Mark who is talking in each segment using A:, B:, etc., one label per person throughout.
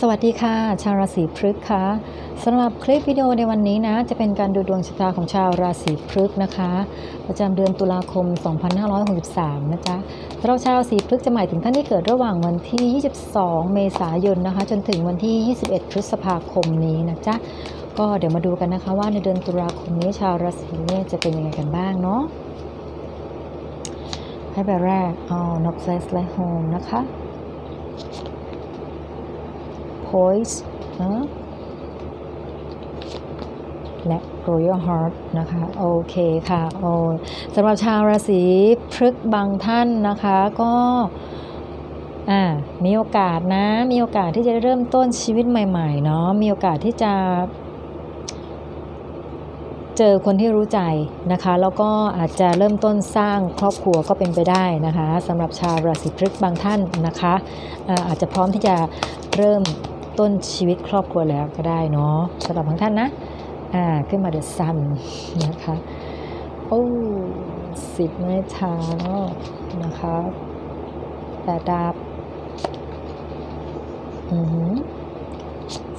A: สวัสดีค่ะ ชาวราศีพฤษค่ะสำหรับคลิปวิดีโอในวันนี้นะ จะเป็นการดูดวงชะตาของชาวราศีพฤษนะคะ ประจำเดือนตุลาคม 2563 นะจ๊ะสำหรับชาวราศีพฤษจะหมายถึงท่านที่เกิดระหว่างวันที่ 22 เมษายนนะคะ จนถึงวันที่ 21 พฤษภาคมนี้นะจ๊ะก็เดี๋ยวมาดูกันนะคะว่าในเดือนตุลาคมนี้ชาวราศีเนี่ยจะเป็นยังไงกันบ้างเนาะให้แบบแรกเอา n o b l e s s และ Home นะคะ Poise นะและ Royal Heart นะคะ โอเคค่ะโอ้สำหรับชาวราศีพฤกษ์บางท่านนะคะก็อ่ามีโอกาสนะ มีโอกาสที่จะเริ่มต้นชีวิตใหม่ๆเนาะมีโอกาสที่จะ เจอคนที่รู้ใจนะคะ แล้วก็อาจจะเริ่มต้นสร้างครอบครัวก็เป็นไปได้นะคะสำหรับชาวราศีพฤกษ์บางท่านนะคะอ่าอาจจะพร้อมที่จะเริ่ม ต้นชีวิตครอบครัวแล้วก็ได้เนาะสำหรับบางท่านนะ อ่า ขึ้นมาเดอะซันนะคะ โอ้สิบไม้เท้านะคะแปดดาบ อือหือ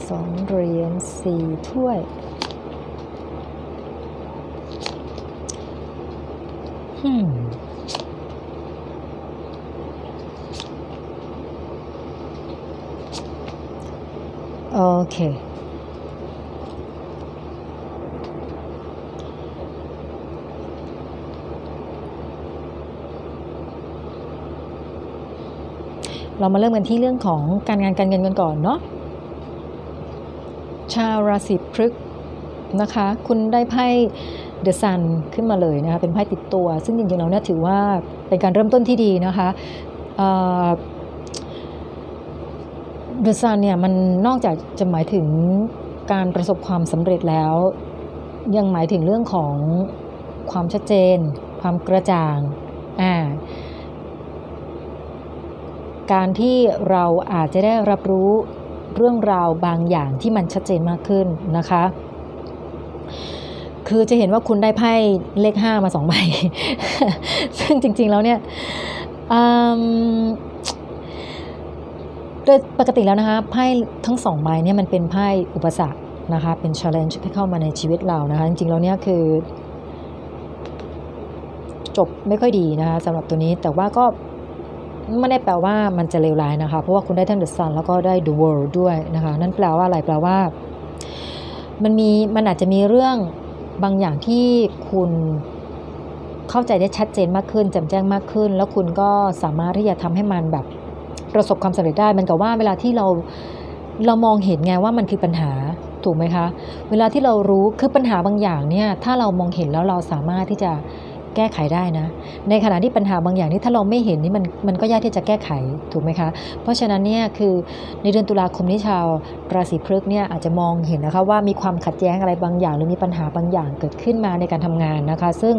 A: สองเหรียญสี่ถ้วยอืม เค เรามาเริ่มกันที่เรื่องของการงานการเงินกันก่อนเนาะชาวราศีพฤกษ์นะคะ คุณได้ไพ่เดอะซันขึ้นมาเลยนะคะเป็นไพ่ติดตัว ซึ่งจริงๆแล้วเนี่ยถือว่าเป็นการเริ่มต้นที่ดีนะคะ เดอะซันเนี่ยมันนอกจากจะหมายถึงการประสบความสำเร็จแล้ว ยังหมายถึงเรื่องของความชัดเจน ความกระจ่างอ่าการที่เราอาจจะได้รับรู้เรื่องราวบางอย่างที่มันชัดเจนมากขึ้นนะคะ คือจะเห็นว่าคุณได้ไพ่เลขห้ามาสองใบ ซึ่งจริง ๆ แล้วเนี่ยอืม โดยปกติแล้วนะคะไพ่ทั้งสองใบเนี่ยมันเป็นไพ่อุปสรรคนะคะเป็น challenge ที่เข้ามาในชีวิตเรานะคะจริงๆแล้วเนี่ยคือ จบไม่ค่อยดีนะคะสำหรับตัวนี้แต่ว่าก็ไม่ได้แปลว่ามันจะเลวร้ายนะคะ เพราะว่าคุณได้ทั้ง The Sun แล้วก็ได้ The World ด้วยนะคะ นั่นแปลว่าอะไรแปลว่า มันมีมันอาจจะมีเรื่องบางอย่างที่คุณเข้าใจได้ชัดเจนมากขึ้นแจ่มแจ้งมากขึ้น แล้วคุณก็สามารถที่จะทำให้มันแบบ ประสบความสำเร็จได้มันกับว่าเวลาที่เราเรามองเห็นไงว่ามันคือปัญหาถูกไหมคะ เวลาที่เรารู้คือปัญหาบางอย่างเนี่ยถ้าเรามองเห็นแล้วเราสามารถที่จะ แก้ไขได้นะ ในขณะที่ปัญหาบางอย่างนี่ถ้าเราไม่เห็นนี่มันมันก็ยากที่จะแก้ไขถูกไหมคะ เพราะฉะนั้นเนี่ยคือในเดือนตุลาคมนี้ชาวราศีพฤกษ์เนี่ยอาจจะมองเห็นนะคะว่ามีความขัดแย้งอะไรบางอย่าง หรือมีปัญหาบางอย่างเกิดขึ้นมาในการทำงานนะคะ ซึ่ง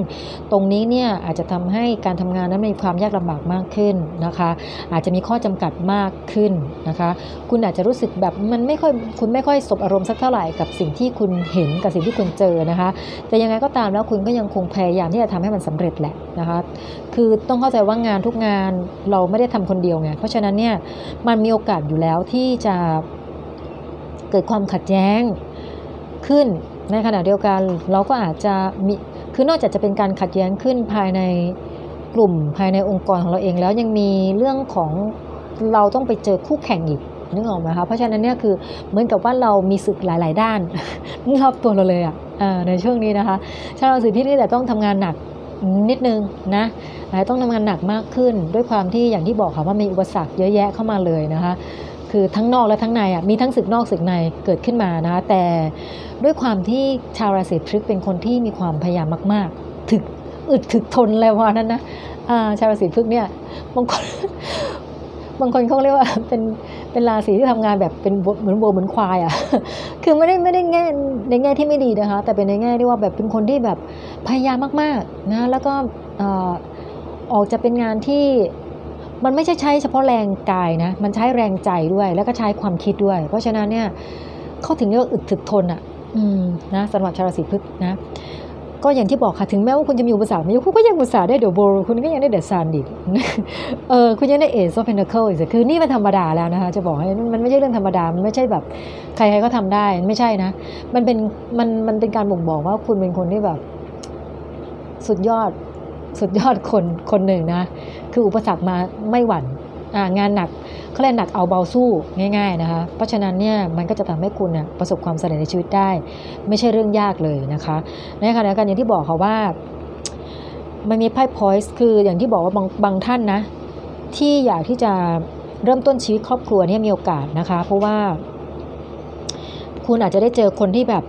A: ตรงนี้เนี่ยอาจจะทำให้การทำงานนั้นมีความยากลำบากมากขึ้นนะคะ อาจจะมีข้อจำกัดมากขึ้นนะคะ คุณอาจจะรู้สึกแบบมันไม่ค่อยคุณไม่ค่อยสบอารมณ์สักเท่าไหร่กับสิ่งที่คุณเห็นกับสิ่งที่คุณเจอนะคะ แต่ยังไงก็ตามแล้วคุณก็ยังคงพยายามที่จะทำให้มันสำเร็จแหละนะคะคือต้องเข้าใจว่างานทุกงานเราไม่ได้ทำคนเดียวไงเพราะฉะนั้นเนี่ยมันมีโอกาสอยู่แล้วที่จะเกิดความขัดแย้งขึ้นในขณะเดียวกันเราก็อาจจะมีคือนอกจากจะเป็นการขัดแย้งขึ้นภายในกลุ่มภายในองค์กรของเราเองแล้วยังมีเรื่องของเราต้องไปเจอคู่แข่งอีกนึกออกไหมคะเพราะฉะนั้นเนี่ยคือเหมือนกับว่าเรามีศึกหลาย ๆ ด้านรอบตัวเราเลยอะในช่วงนี้นะคะชาวราศีพิจิกแต่ต้องทำงานหนัก นิดนึงนะต้องทำงานหนักมากขึ้น ด้วยความที่อย่างที่บอกค่ะว่ามีอุปสรรคเยอะแยะเข้ามาเลยนะคะคือทั้งนอกและทั้งในอะมีทั้งศึกนอกศึกในเกิดขึ้นมานะคะแต่ด้วยความที่ชาวราศีพฤกษ์เป็นคนที่มีความพยายามมากๆ ถึกอึดถึกทนอะไรวะนั้นนะชาวราศีพฤกษ์เนี่ยบางคนบางคนเขาเรียกว่าเป็น เป็นราศีที่ทำงานแบบเป็นเหมือนวัวเหมือนควายอะ คือไม่ได้ไม่ได้แง่ในแง่ที่ไม่ดีนะคะ แต่เป็นในแง่ที่ว่าแบบเป็นคนที่แบบพยายามมากๆนะ แล้วก็ออกจะเป็นงานที่มันไม่ใช่ใช้เฉพาะแรงกายนะ มันใช้แรงใจด้วย แล้วก็ใช้ความคิดด้วย เพราะฉะนั้นเนี่ยเขาถึงเรียกอึดถึกทนอะ อืมนะสำหรับชาวราศีพฤกษ์นะ ก็อย่างที่บอกค่ะถึงแม้ว่าคุณจะมีอุปสรรคไม่คุณก็ยังอุตส่าห์ได้เดอะโบคุณก็ยังได้เดอะซันอีกเออคุณยังได้เอซอฟเพนเดอร์เคิลอีกคือนี่มันธรรมดาแล้วนะคะจะบอกให้มันไม่ใช่เรื่องธรรมดา มันไม่ใช่แบบใครๆก็ทำได้ไม่ใช่นะ มันเป็นมันมันเป็นการบ่งบอกว่าคุณเป็นคนที่แบบ สุดยอดสุดยอดคนคนหนึ่งนะ คืออุปสรรคมาไม่หวั่น งานหนักเขาเรียกหนักเอาเบาสู้ง่าย ๆนะคะ เพราะฉะนั้นเนี่ยมันก็จะทำให้คุณน่ะประสบความสำเร็จในชีวิตได้ ไม่ใช่เรื่องยากเลยนะคะในขณะเดียวกันอย่างที่บอกค่ะว่ามันมีไพ่พอยส์คืออย่างที่บอกว่าบางบางท่านนะ ที่อยากที่จะเริ่มต้นชีวิตครอบครัวเนี่ยมีโอกาสนะคะ เพราะว่า คุณอาจจะได้เจอคนที่แบบ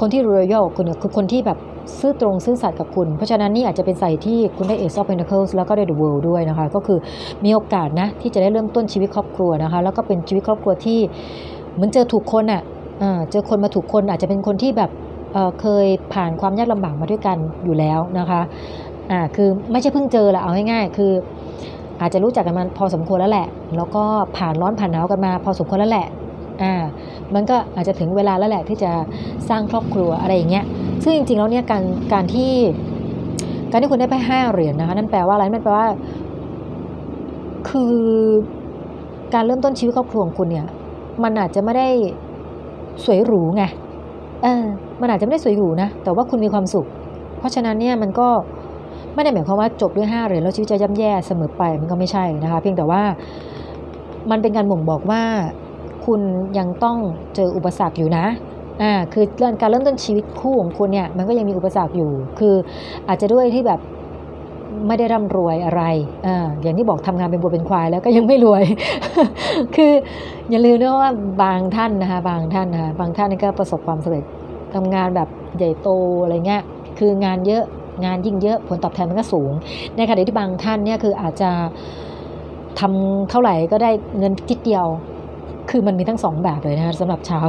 A: คนที่รอยัลคุณคือคนที่แบบ ซื่อตรงซื่อสัตย์กับคุณ เพราะฉะนั้นนี่อาจจะเป็นใส่ที่คุณได้ Ace of Pentacles แล้วก็ได้ The World ด้วยนะคะ ก็คือมีโอกาสนะที่จะได้เริ่มต้นชีวิตครอบครัวนะคะ แล้วก็เป็นชีวิตครอบครัวที่เหมือนเจอถูกคนอะอ่าเจอคนมาถูกคนอาจจะเป็นคนที่แบบเเคยผ่านความยากลำบากมาด้วยกันอยู่แล้วนะคะอ่าคือไม่ใช่เพิ่งเจอละเอาง่ายๆ คือ อาจจะรู้จักกันมาพอสมควรแล้วแหละ แล้วก็ผ่านร้อนผ่านหนาวกันมา พอสมควรแล้วแหละอ่ามันก็อาจจะถึงเวลาแล้วแหละที่จะสร้างครอบครัวอะไรอย่างเงี้ย ซึ่งจริงๆแล้วเนี่ยการการที่การที่คุณได้ไปห้าเหรียญนะคะ นั่นแปลว่าอะไรนั่นแปลว่า คือการเริ่มต้นชีวิตครอบครัวของคุณเนี่ย มันอาจจะไม่ได้สวยหรูไงเออมันอาจจะไม่ได้สวยหรูนะ แต่ว่าคุณมีความสุข เพราะฉะนั้นเนี่ยมันก็ไม่ได้หมายความว่าจบด้วยห้าเหรียญแล้วชีวิตจะย่ำแย่เสมอไปมันก็ไม่ใช่นะคะ เพียงแต่ว่ามันเป็นการบ่งบอกว่า คุณยังต้องเจออุปสรรคอยู่นะ อ่าคือการเริ่มต้นชีวิตคู่ของคุณเนี่ยมันก็ยังมีอุปสรรคอยู่ คืออาจจะด้วยที่แบบไม่ได้ร่ำรวยอะไรอ่าอย่างที่บอกทำงานเป็นบัวเป็นควายแล้วก็ยังไม่รวย คืออย่าลืมนะว่าบางท่านนะคะบางท่านนะคะบางท่านนี่ก็ประสบความสำเร็จทำงานแบบใหญ่โตอะไรเงี้ย คืองานเยอะงานยิ่งเยอะผลตอบแทนมันก็สูง ในขณะที่บางท่านเนี่ยคืออาจจะทำเท่าไหร่ก็ได้เงินทิดเดียว คือมันมีทั้งสองแบบเลยนะคะสำหรับชาว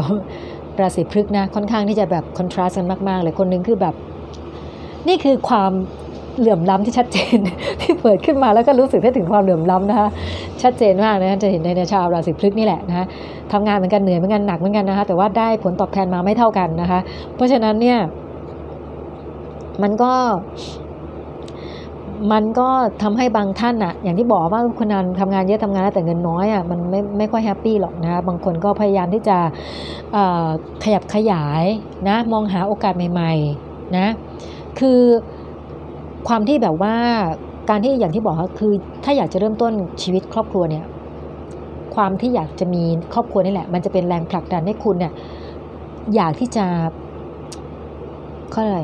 A: ราศีพฤกษ์นะค่อนข้างที่จะแบบคอนทราสต์กันมาก ๆ เลยคนหนึงคือแบบ นี่คือความเหลื่อมล้ำที่ชัดเจนที่เปิดขึ้นมาแล้วก็รู้สึกได้ถึงความเหลื่อมล้ำนะคะชัดเจนมากนะจะเห็นในชาวราศีพฤกษ์นี่แหละนะคะทำงานเหมือนกันเหนื่อยเหมือนกันหนักเหมือนกันนะคะแต่ว่าได้ผลตอบแทนมาไม่เท่ากันนะคะ เพราะฉะนั้นเนี่ยมันก็ มันก็ทำให้บางท่านอะอย่างที่บอกว่าคนงานทำงานเยอะทำงานแต่เงินน้อยอะมันไม่ไม่ค่อยแฮปปี้หรอกนะคะบางคนก็พยายามที่จะขยับขยายนะมองหาโอกาสใหม่ๆนะคือความที่แบบว่าการที่อย่างที่บอกก็คือ ถ้าอยากจะเริ่มต้นชีวิตครอบครัวเนี่ยความที่อยากจะมีครอบครัวนี่แหละ มันจะเป็นแรงผลักดันให้คุณเนี่ยอยากที่จะขาเรียอะไร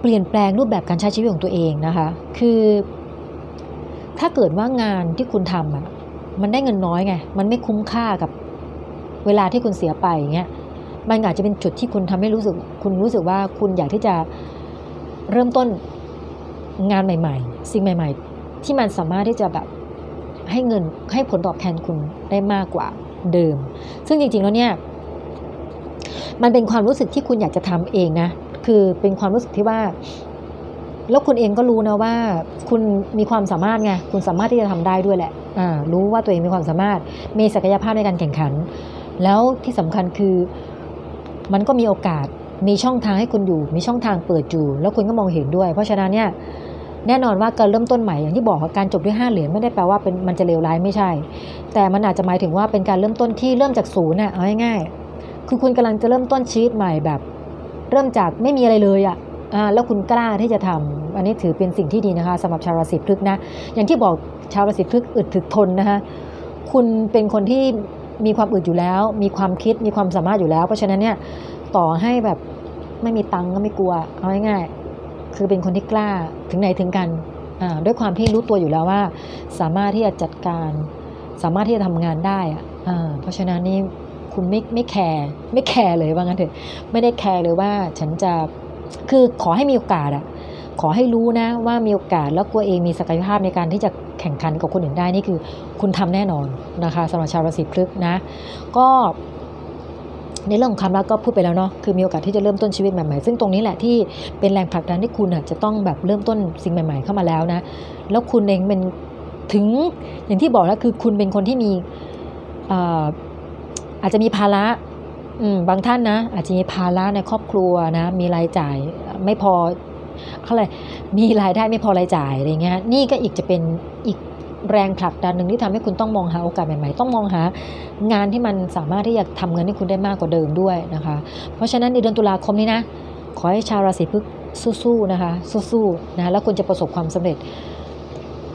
A: เปลี่ยนแปลงรูปแบบการใช้ชีวิตของตัวเองนะคะ คือ ถ้าเกิดว่างานที่คุณทำอะมันได้เงินน้อยไง มันไม่คุ้มค่ากับเวลาที่คุณเสียไปอย่างเงี้ย มันอาจจะเป็นจุดที่คุณทำให้รู้สึก คุณรู้สึกว่าคุณอยากที่จะเริ่มต้นงานใหม่ ๆ สิ่งใหม่ ๆ ที่มันสามารถที่จะแบบให้เงินให้ผลตอบแทนคุณได้มากกว่าเดิม ซึ่งจริงๆแล้วเนี่ย มันเป็นความรู้สึกที่คุณอยากจะทำเองนะ คือเป็นความรู้สึกที่ว่า แล้วคุณเองก็รู้นะว่า คุณมีความสามารถไงคุณสามารถที่จะทำได้ด้วยแหละอ่ารู้ว่าตัวเองมีความสามารถ มีศักยภาพในการแข่งขัน แล้วที่สำคัญคือมันก็มีโอกาสมีช่องทางให้คุณอยู่ มีช่องทางเปิดอยู่ แล้วคุณก็มองเห็นด้วย เพราะฉะนั้นเนี่ยแน่นอนว่าการเริ่มต้นใหม่อย่างที่บอกการจบด้วยห้าเหรียญไม่ได้แปลว่าเป็นมันจะเลวร้ายไม่ใช่ แต่มันอาจจะหมายถึงว่าเป็นการเริ่มต้นที่เริ่มจากศูนย์น่ะเอาง่ายๆคือคุณกำลังจะเริ่มต้นชีวิตใหม่แบบ เริ่มจากไม่มีอะไรเลยอะ่ะแล้วคุณกล้าที่จะทำอันนี้ถือเป็นสิ่งที่ดีนะคะสำหรับชาวราศีพฤกษ์นะ อย่างที่บอกชาวราศีพฤกษ์อึดถึกทนนะคะคุณเป็นคนที่มีความอึดอยู่แล้ว มีความคิดมีความสามารถอยู่แล้ว เพราะฉะนั้นเนี่ยต่อให้แบบไม่มีตังก็ไม่กลัวเอาง่ายๆคือเป็นคนที่กล้าถึงไหนถึงกันอ่าด้วยความที่รู้ตัวอยู่แล้วว่า สามารถที่จะจัดการ สามารถที่จะทำงานได้อะอ่าเพราะฉะนั้นนี่ คุณไม่ไม่แคร์ไม่แคร์เลยว่างั้นเถอะไม่ได้แคร์เลยว่าฉันจะคือขอให้มีโอกาสอะขอให้รู้นะว่ามีโอกาสแล้วตัวเองมีศักยภาพในการที่จะแข่งขันกับคนอื่นได้นี่คือ คุณทำแน่นอนนะคะสำหรับชาวราศีพฤกษ์นะ ก็ ในเรื่องของความรักก็พูดไปแล้วเนาะคือมีโอกาสที่จะเริ่มต้นชีวิตใหม่ๆซึ่งตรงนี้แหละที่เป็นแรงผลักดันที่คุณจะต้องแบบเริ่มต้นสิ่งใหม่ ๆ เข้ามาแล้วนะ แล้วคุณเองเป็นถึงอย่างที่บอกแล้วคือคุณเป็นคนที่มี อาจจะมีภาระบางท่านนะอาจจะมีภาระในครอบครัวนะมีรายจ่ายไม่พอเขาเลยมีรายได้ไม่พอรายจ่ายอะไรเงี้ยนี่ก็อีกจะเป็นอีกแรงผลักดันหนึ่งที่ทำให้คุณต้องมองหาโอกาสใหม่ๆ ต้องมองหางานที่มันสามารถที่จะทำเงินให้คุณได้มากกว่าเดิมด้วยนะคะ เพราะฉะนั้นในเดือนตุลาคมนี้นะ ขอให้ชาวราศีพฤษภสู้ๆนะคะ สู้ๆนะแล้วคุณจะประสบความสำเร็จ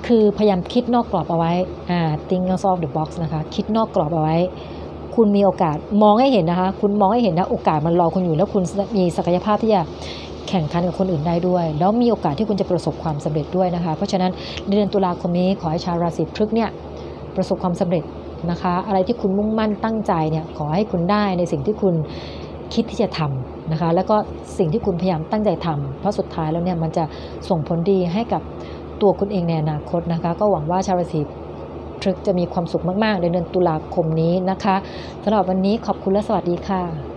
A: คือพยายามคิดนอกกรอบเอาไว้อ่า think outside the box นะคะ คิดนอกกรอบเอาไว้ คุณมีโอกาสมองให้เห็นนะคะ คุณมองให้เห็นนะโอกาสมันรอคุณอยู่แล้วคุณมีศักยภาพที่จะแข่งขันกับคนอื่นได้ด้วย แล้วมีโอกาสที่คุณจะประสบความสำเร็จด้วยนะคะ เพราะฉะนั้นในเดือนตุลาคมนี้ขอให้ชาวราศีพฤษภเนี่ยประสบความสำเร็จนะคะ อะไรที่คุณมุ่งมั่นตั้งใจเนี่ยขอให้คุณได้ในสิ่งที่คุณคิดที่จะทำนะคะ แล้วก็สิ่งที่คุณพยายามตั้งใจทำเพราะสุดท้ายแล้วเนี่ยมันจะส่งผลดีให้กับตัวคุณเองในอนาคตนะคะ ก็หวังว่าชาวราศี พฤษภจะมีความสุขมาก ๆ ในเดือนตุลาคมนี้นะคะสำหรับวันนี้ขอบคุณและสวัสดีค่ะ